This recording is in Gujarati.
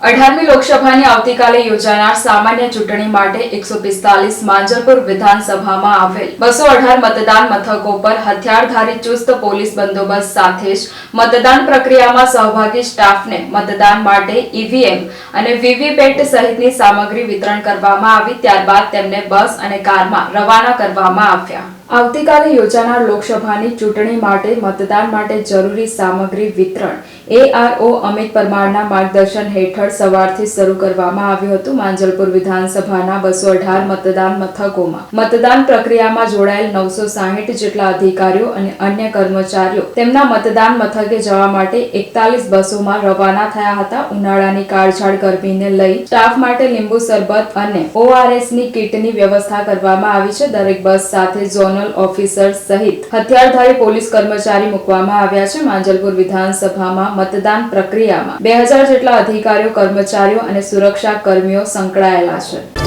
અઢારમી લોકસભાની આવતીકાલે યોજાનાર સામાન્ય ચૂંટણી માટે એકસો પિસ્તાલીસ માંજલપુર વિધાનસભામાં આવેલ બસો અઢાર મતદાન મથકો પર હથિયારધારી ચુસ્ત પોલીસ બંદોબસ્ત સાથે જ મતદાન પ્રક્રિયામાં સહભાગી સ્ટાફને મતદાન માટે ઈવીએમ અને વીવીપેટ સહિતની સામગ્રી વિતરણ કરવામાં આવી, ત્યારબાદ તેમને બસ અને કારમાં રવાના કરવામાં આવ્યા. આવતીકાલે યોજાનાર લોકસભાની ચૂંટણી માટે મતદાન માટે જરૂરી સામગ્રી વિતરણ એઆરઓ અમિત પરમારના માર્ગદર્શન હેઠળ સવારથી શરૂ કરવામાં આવ્યું હતું. માંજલપુર વિધાનસભાના બસો અઢાર મતદાન મથકોમાં. મતદાન પ્રક્રિયામાં જોડાયેલ નવસો સાહીઠ જેટલા અધિકારીઓ અને અન્ય કર્મચારીઓ તેમના મતદાન મથકે જવા માટે એકતાલીસ બસોમાં રવાના થયા હતા. ઉનાળાની કાળઝાળ ગરમીને લઈ સ્ટાફ માટે લીંબુ શરબત અને ઓઆરએસની કીટની વ્યવસ્થા કરવામાં આવી છે. દરેક બસ સાથે ઝોનલ ઓફિસર સહિત હથિયારધારી પોલીસ કર્મચારી મૂકવામાં આવ્યા છે. માંજલપુર વિધાનસભામાં મતદાન પ્રક્રિયામાં બે જેટલા અધિકારીઓ, કર્મચારીઓ અને સુરક્ષા કર્મીઓ સંકળાયેલા છે.